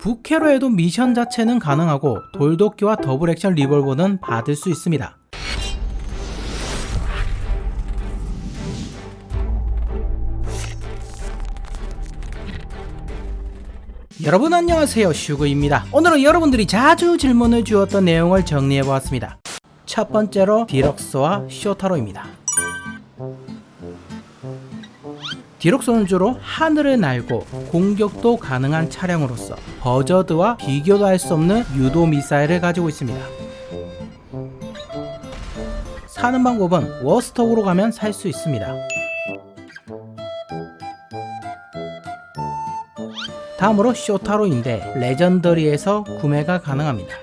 부캐로 해도 미션 자체는 가능하고 돌도끼와 더블 액션 리볼버는 받을 수 있습니다. 여러분 안녕하세요. 슈그입니다. 오늘은 여러분들이 자주 질문을 주었던 내용을 정리해보았습니다. 첫 번째로 디럭스와 쇼타로입니다 디럭스는 주로 하늘을 날고 공격도 가능한 차량으로서 버저드와 비교도 할 수 없는 유도 미사일을 가지고 있습니다 사는 방법은 워스톡으로 가면 살 수 있습니다 다음으로 쇼타로인데 레전더리에서 구매가 가능합니다.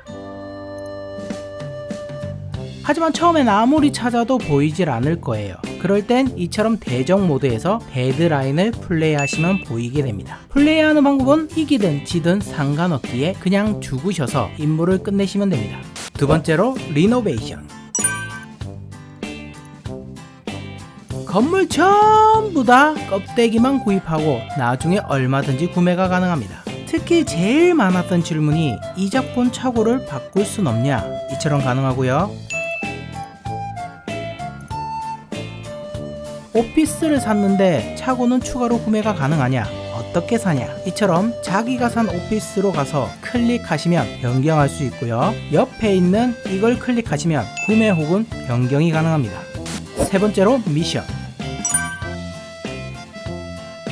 하지만 처음엔 아무리 찾아도 보이질 않을 거예요. 그럴 땐 이처럼 대적 모드에서 데드라인을 플레이하시면 보이게 됩니다. 플레이하는 방법은 이기든 지든 상관없기에 그냥 죽으셔서 임무를 끝내시면 됩니다. 두 번째로 리노베이션. 건물 전부 다 껍데기만 구입하고 나중에 얼마든지 구매가 가능합니다. 특히 제일 많았던 질문이 이작본 차고를 바꿀 순 없냐 이처럼 가능하고요. 오피스를 샀는데 차고는 추가로 구매가 가능하냐 어떻게 사냐 이처럼 자기가 산 오피스로 가서 클릭하시면 변경할 수 있고요 옆에 있는 이걸 클릭하시면 구매 혹은 변경이 가능합니다 세 번째로 미션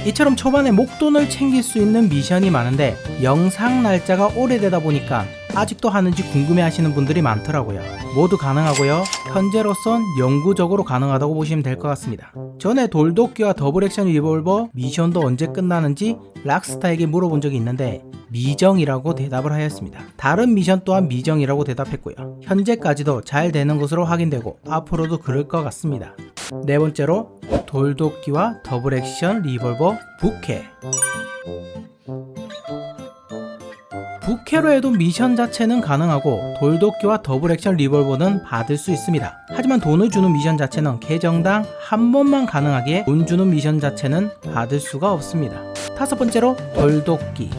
이처럼 초반에 목돈을 챙길 수 있는 미션이 많은데 영상 날짜가 오래되다 보니까 아직도 하는지 궁금해 하시는 분들이 많더라고요. 모두 가능하고요. 현재로선 영구적으로 가능하다고 보시면 될 것 같습니다. 전에 돌도끼와 더블 액션 리볼버 미션도 언제 끝나는지 락스타에게 물어본 적이 있는데 미정이라고 대답을 하였습니다. 다른 미션 또한 미정이라고 대답했고요. 현재까지도 잘 되는 것으로 확인되고 앞으로도 그럴 것 같습니다. 네 번째로 돌도끼와 더블 액션 리볼버 부캐 부캐로 해도 미션 자체는 가능하고 돌도끼와 더블 액션 리볼버는 받을 수 있습니다. 하지만 돈을 주는 미션 자체는 계정당 한 번만 가능하기에 돈 주는 미션 자체는 받을 수가 없습니다. 다섯 번째로 돌도끼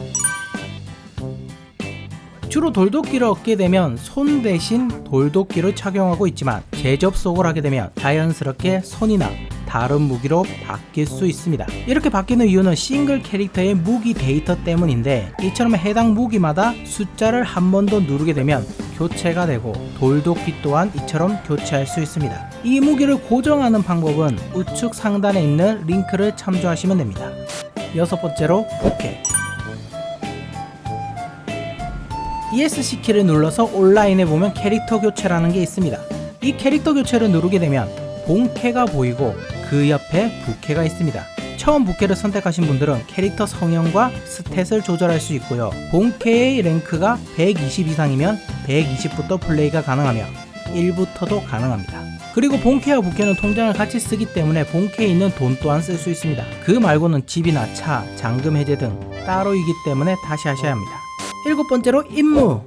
주로 돌도끼를 얻게 되면 손 대신 돌도끼를 착용하고 있지만 재접속을 하게 되면 자연스럽게 손이나 다른 무기로 바뀔 수 있습니다. 이렇게 바뀌는 이유는 싱글 캐릭터의 무기 데이터 때문인데 이처럼 해당 무기마다 숫자를 한 번 더 누르게 되면 교체가 되고 돌도끼 또한 이처럼 교체할 수 있습니다. 이 무기를 고정하는 방법은 우측 상단에 있는 링크를 참조하시면 됩니다. 여섯 번째로 부캐 ESC 키를 눌러서 온라인에 보면 캐릭터 교체라는 게 있습니다. 이 캐릭터 교체를 누르게 되면 본캐가 보이고 그 옆에 부캐가 있습니다. 처음 부캐를 선택하신 분들은 캐릭터 성형과 스탯을 조절할 수 있고요. 본캐의 랭크가 120 이상이면 120부터 플레이가 가능하며 1부터도 가능합니다. 그리고 본캐와 부캐는 통장을 같이 쓰기 때문에 본캐에 있는 돈 또한 쓸 수 있습니다. 그 말고는 집이나 차, 잔금 해제 등 따로이기 때문에 다시 하셔야 합니다. 일곱 번째로 임무.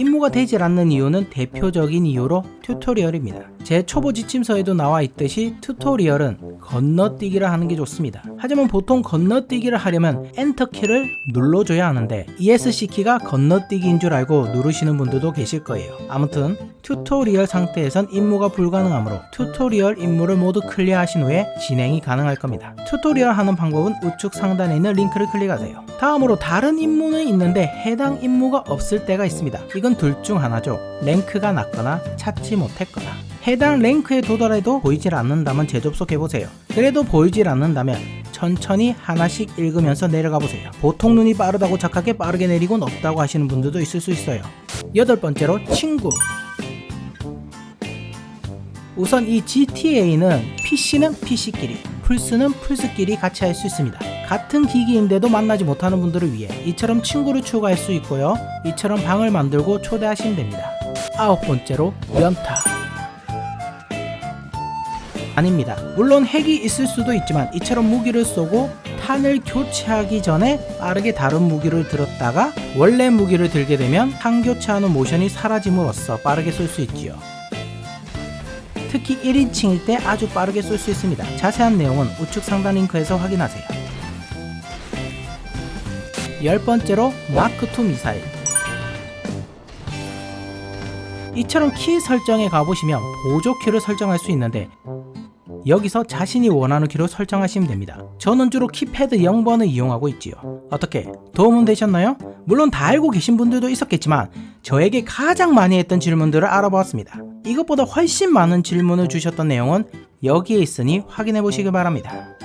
임무가 되질 않는 이유는 대표적인 이유로 튜토리얼입니다. 제 초보 지침서에도 나와 있듯이 튜토리얼은 건너뛰기를 하는 게 좋습니다. 하지만 보통 건너뛰기를 하려면 엔터 키를 눌러줘야 하는데 ESC 키가 건너뛰기인 줄 알고 누르시는 분들도 계실 거예요. 아무튼 튜토리얼 상태에선 임무가 불가능하므로 튜토리얼 임무를 모두 클리어하신 후에 진행이 가능할 겁니다. 튜토리얼 하는 방법은 우측 상단에 있는 링크를 클릭하세요. 다음으로 다른 임무는 있는데 해당 임무가 없을 때가 있습니다. 이건 둘 중 하나죠. 랭크가 낮거나 찾지 못했거나. 해당 랭크에 도달해도 보이질 않는다면 재접속해보세요. 그래도 보이질 않는다면 천천히 하나씩 읽으면서 내려가 보세요. 보통 눈이 빠르다고 착하게 빠르게 내리곤 없다고 하시는 분들도 있을 수 있어요. 여덟 번째로 친구. 우선 이 GTA는 PC는 PC끼리, 플스는 플스끼리 같이 할 수 있습니다. 같은 기기인데도 만나지 못하는 분들을 위해 이처럼 친구를 추가할 수 있고요. 이처럼 방을 만들고 초대하시면 됩니다. 아홉 번째로 연타. 아닙니다. 물론 핵이 있을 수도 있지만 이처럼 무기를 쏘고 탄을 교체하기 전에 빠르게 다른 무기를 들었다가 원래 무기를 들게 되면 탄 교체하는 모션이 사라짐으로써 빠르게 쏠 수 있지요. 특히 1인칭일 때 아주 빠르게 쏠 수 있습니다. 자세한 내용은 우측 상단 링크에서 확인하세요. 열 번째로 마크2 미사일. 이처럼 키 설정에 가보시면 보조 키를 설정할 수 있는데 여기서 자신이 원하는 키로 설정하시면 됩니다. 저는 주로 키패드 0번을 이용하고 있지요. 어떻게 도움은 되셨나요? 물론 다 알고 계신 분들도 있었겠지만 저에게 가장 많이 했던 질문들을 알아보았습니다. 이것보다 훨씬 많은 질문을 주셨던 내용은 여기에 있으니 확인해 보시기 바랍니다.